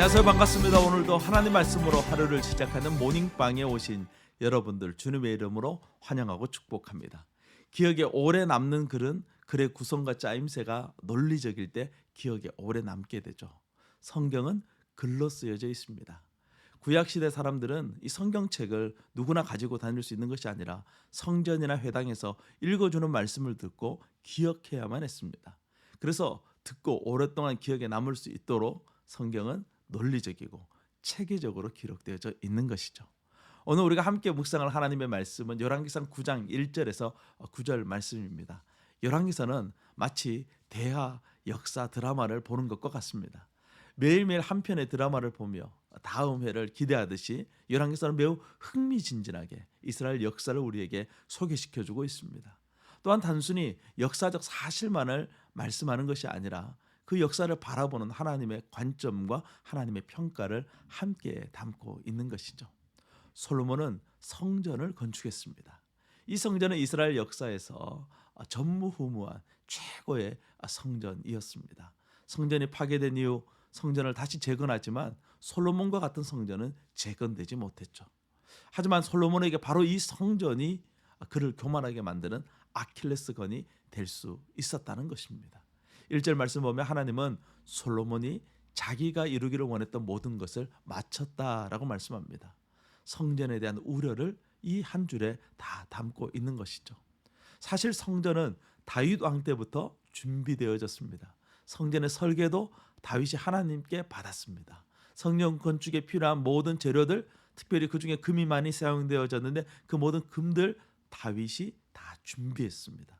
안녕하세요. 반갑습니다. 오늘도 하나님 말씀으로 하루를 시작하는 모닝방에 오신 여러분들 주님의 이름으로 환영하고 축복합니다. 기억에 오래 남는 글은 글의 구성과 짜임새가 논리적일 때 기억에 오래 남게 되죠. 성경은 글로 쓰여져 있습니다. 구약 시대 사람들은 이 성경책을 누구나 가지고 다닐 수 있는 것이 아니라 성전이나 회당에서 읽어주는 말씀을 듣고 기억해야만 했습니다. 그래서 듣고 오랫동안 기억에 남을 수 있도록 성경은 논리적이고 체계적으로 기록되어져 있는 것이죠. 오늘 우리가 함께 묵상할 하나님의 말씀은 열왕기상 9장 1절에서 9절 말씀입니다. 열왕기서는 마치 대하 역사 드라마를 보는 것과 같습니다. 매일매일 한 편의 드라마를 보며 다음 회를 기대하듯이 열왕기서는 매우 흥미진진하게 이스라엘 역사를 우리에게 소개시켜 주고 있습니다. 또한 단순히 역사적 사실만을 말씀하는 것이 아니라 그 역사를 바라보는 하나님의 관점과 하나님의 평가를 함께 담고 있는 것이죠. 솔로몬은 성전을 건축했습니다. 이 성전은 이스라엘 역사에서 전무후무한 최고의 성전이었습니다. 성전이 파괴된 이후 성전을 다시 재건하지만 솔로몬과 같은 성전은 재건되지 못했죠. 하지만 솔로몬에게 바로 이 성전이 그를 교만하게 만드는 아킬레스건이 될 수 있었다는 것입니다. 1절 말씀 보면 하나님은 솔로몬이 자기가 이루기를 원했던 모든 것을 마쳤다라고 말씀합니다. 성전에 대한 우려를 이 한 줄에 다 담고 있는 것이죠. 사실 성전은 다윗 왕 때부터 준비되어졌습니다. 성전의 설계도 다윗이 하나님께 받았습니다. 성령 건축에 필요한 모든 재료들, 특별히 그 중에 금이 많이 사용되어졌는데 그 모든 금들 다윗이 다 준비했습니다.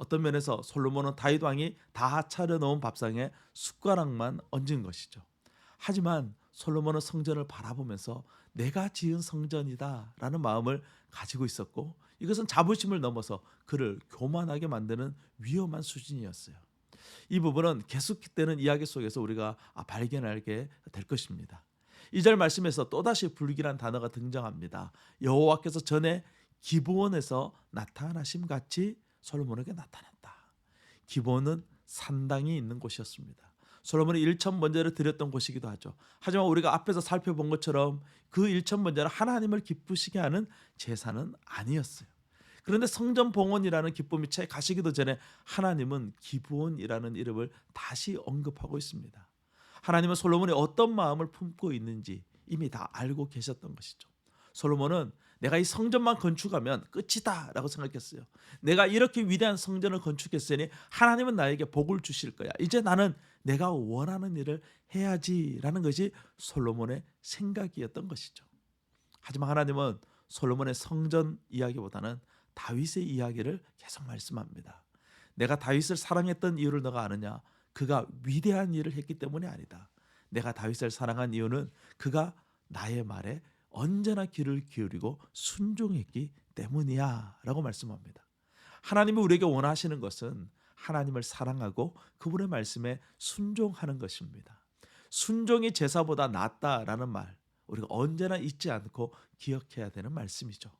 어떤 면에서 솔로몬은 다윗 왕이 다 차려놓은 밥상에 숟가락만 얹은 것이죠. 하지만 솔로몬은 성전을 바라보면서 내가 지은 성전이다라는 마음을 가지고 있었고 이것은 자부심을 넘어서 그를 교만하게 만드는 위험한 수준이었어요. 이 부분은 계속 되는 이야기 속에서 우리가 발견하게 될 것입니다. 이 절 말씀에서 또다시 불길한 단어가 등장합니다. 여호와께서 전에 기브온에서 나타나심 같이 솔로몬에게 나타났다. 기본은 산당이 있는 곳이었습니다. 솔로몬이 일천 번제를 드렸던 곳이기도 하죠. 하지만 우리가 앞에서 살펴본 것처럼 그 일천 번제는 하나님을 기쁘시게 하는 제사는 아니었어요. 그런데 성전 봉헌이라는 기쁨이 채 가시기도 전에 하나님은 기브온이라는 이름을 다시 언급하고 있습니다. 하나님은 솔로몬이 어떤 마음을 품고 있는지 이미 다 알고 계셨던 것이죠. 솔로몬은 내가 이 성전만 건축하면 끝이다라고 생각했어요. 내가 이렇게 위대한 성전을 건축했으니 하나님은 나에게 복을 주실 거야. 이제 나는 내가 원하는 일을 해야지라는 것이 솔로몬의 생각이었던 것이죠. 하지만 하나님은 솔로몬의 성전 이야기보다는 다윗의 이야기를 계속 말씀합니다. 내가 다윗을 사랑했던 이유를 너가 아느냐? 그가 위대한 일을 했기 때문이 아니다. 내가 다윗을 사랑한 이유는 그가 나의 말에 언제나 귀를 기울이고 순종했기 때문이야라고 말씀합니다. 하나님이 우리에게 원하시는 것은 하나님을 사랑하고 그분의 말씀에 순종하는 것입니다. 순종이 제사보다 낫다라는 말 우리가 언제나 잊지 않고 기억해야 되는 말씀이죠.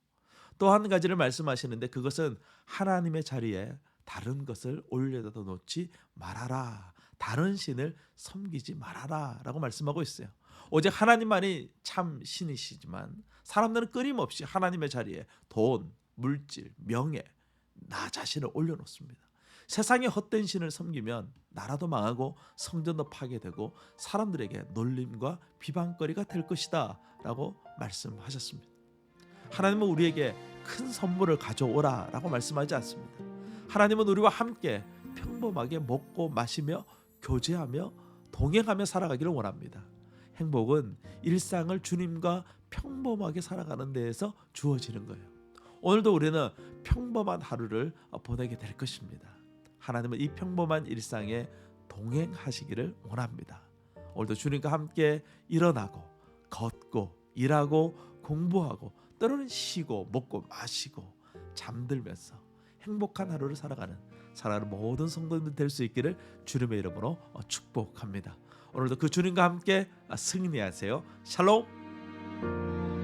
또 한 가지를 말씀하시는데 그것은 하나님의 자리에 다른 것을 올려다 놓지 말아라. 다른 신을 섬기지 말아라라고 말씀하고 있어요. 오직 하나님만이 참 신이시지만 사람들은 끊임없이 하나님의 자리에 돈, 물질, 명예, 나 자신을 올려놓습니다. 세상의 헛된 신을 섬기면 나라도 망하고 성전도 파괴되고 사람들에게 놀림과 비방거리가 될 것이다라고 말씀하셨습니다. 하나님은 우리에게 큰 선물을 가져오라라고 말씀하지 않습니다. 하나님은 우리와 함께 평범하게 먹고 마시며 교제하며 동행하며 살아가기를 원합니다. 행복은 일상을 주님과 평범하게 살아가는 데에서 주어지는 거예요. 오늘도 우리는 평범한 하루를 보내게 될 것입니다. 하나님은 이 평범한 일상에 동행하시기를 원합니다. 오늘도 주님과 함께 일어나고 걷고 일하고 공부하고 때로는 쉬고 먹고 마시고 잠들면서 행복한 하루를 살아가는 살아가는 모든 성도들 될 수 있기를 주님의 이름으로 축복합니다. 오늘도 그 주님과 함께 승리하세요. 샬롬.